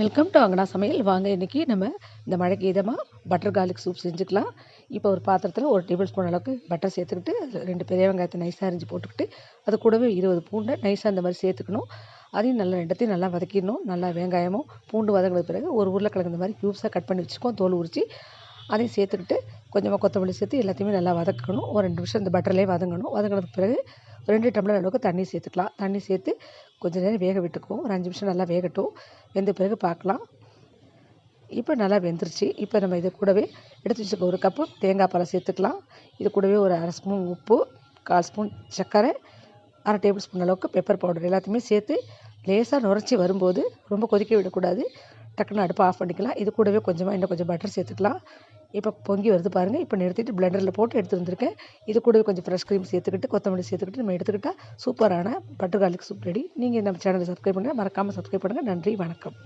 Welcome to அங்கனா சமையல் வாங்க இன்றைக்கி நம்ம இந்த மழைக்கு இதமாக பட்டர் கார்லிக் சூப் செஞ்சுக்கலாம். இப்போ ஒரு பாத்திரத்தில் ஒரு டேபிள் ஸ்பூன் அளவுக்கு பட்டர் சேர்த்துக்கிட்டு ரெண்டு பெரிய வெங்காயத்தை நைஸாக அரிஞ்சு போட்டுக்கிட்டு அது கூடவே இருபது பூண்டை நைஸாக இந்த மாதிரி சேர்த்துக்கணும். அதையும் நல்லா ரெண்டத்தையும் நல்லா வதக்கிடணும். நல்லா வெங்காயமும் பூண்டு வதங்கின பிறகு ஒரு உருளைக்கிழங்கு இந்த மாதிரி க்யூப்ஸாக கட் பண்ணி வச்சுக்கோம் தோல் உரித்து அதையும் சேர்த்துக்கிட்டு கொஞ்சமாக கொத்தமல்லி சேர்த்து எல்லாத்தையுமே நல்லா வதக்கணும். ஒரு ரெண்டு நிமிஷம் இந்த பட்டர்லேயே வதங்கணும். வதங்கினதுக்கு பிறகு ரெண்டு டம்ளர் அளவுக்கு தண்ணி சேர்த்துக்கலாம். தண்ணி சேர்த்து கொஞ்சம் நேரம் வேக விட்டுக்குவோம். ஒரு அஞ்சு நிமிஷம் நல்லா வேகட்டும். வெந்த பிறகு பார்க்கலாம். இப்போ நல்லா வெந்துருச்சு. இப்போ நம்ம இது கூடவே எடுத்து வச்சுக்க ஒரு கப்பு தேங்காய் பாலை சேர்த்துக்கலாம். இது கூடவே ஒரு அரை ஸ்பூன் உப்பு கால் ஸ்பூன் சர்க்கரை அரை டேபிள் ஸ்பூன் அளவுக்கு பெப்பர் பவுடர் எல்லாத்தையுமே சேர்த்து லேசாக நுரைச்சி வரும்போது ரொம்ப கொதிக்க விடக்கூடாது. டக்குன்னு அடுப்பை ஆஃப் பண்ணிக்கலாம். இது கூடவே கொஞ்சமாக இன்னும் கொஞ்சம் பட்டர் சேர்த்துக்கலாம். இப்போ பொங்கி வருது பாருங்கள் இப்போ நிறுத்திட்டு பிளெண்டரில் போட்டு எடுத்து வந்திருக்கேன். இது கூடவே கொஞ்சம் ஃப்ரெஷ் க்ரீம் சேர்த்துக்கிட்டு கொத்தமல்லி சேர்த்துக்கிட்டு நம்ம எடுத்துக்கிட்டால் சூப்பரான பட்டர் கார்லிக் சூப் ரெடி நீங்கள் நம்ம சேனலை சப்ஸ்கிரைப் பண்ணுங்கள் மறக்காமல் சப்ஸ்கிரைப் பண்ணுங்கள் நன்றி வணக்கம்.